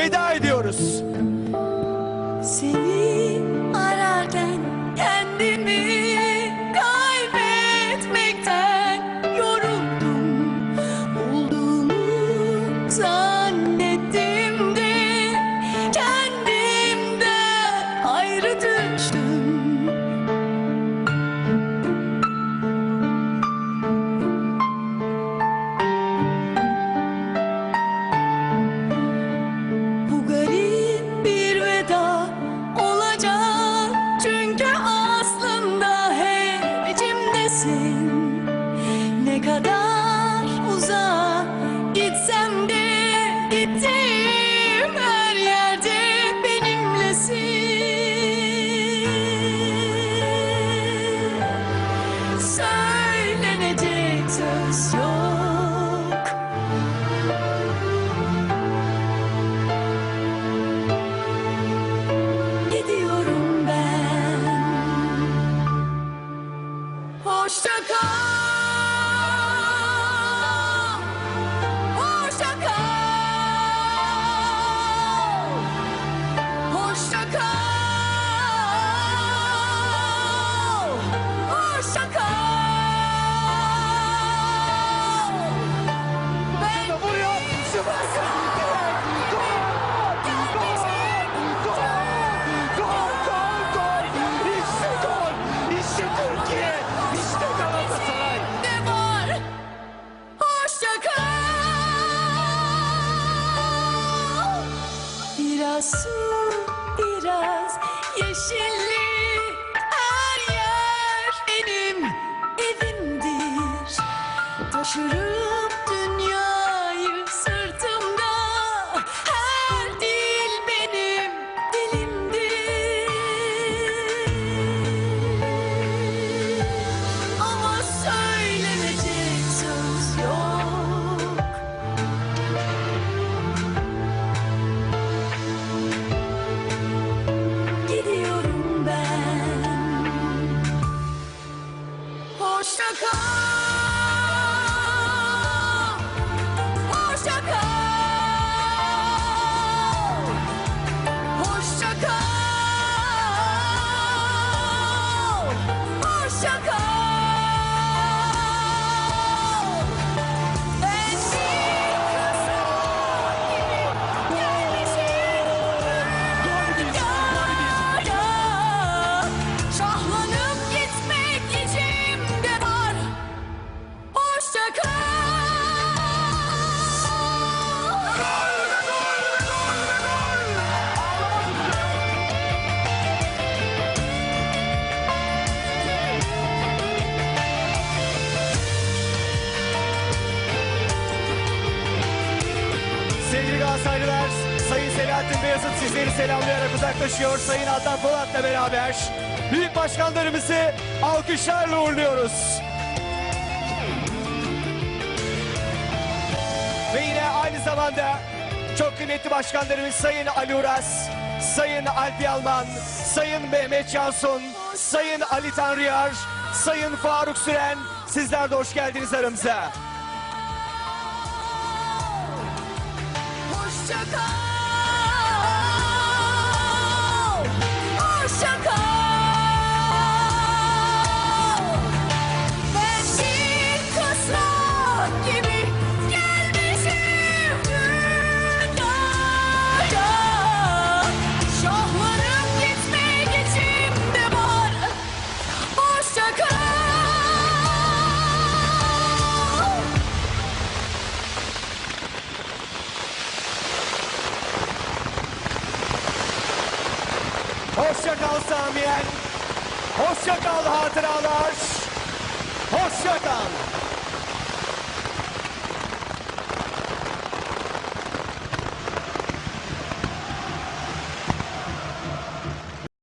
veda ediyoruz. Seni Hoşça kal. us. Sevgili Galatasaraylılar, Sayın Selahattin Beyazıt sizleri selamlayarak uzaklaşıyor. Sayın Adnan Polat'la beraber büyük başkanlarımızı alkışlarla uğurluyoruz. Ve yine aynı zamanda çok kıymetli başkanlarımız Sayın Ali Uras, Sayın Alpi Alman, Sayın Mehmet Canson, Sayın Ali Tanrıyar, Sayın Faruk Süren sizler de hoş geldiniz aramıza. Hoşça Hoşça kal Samiyen. Hoşça kal hatıralar. Hoşça kal.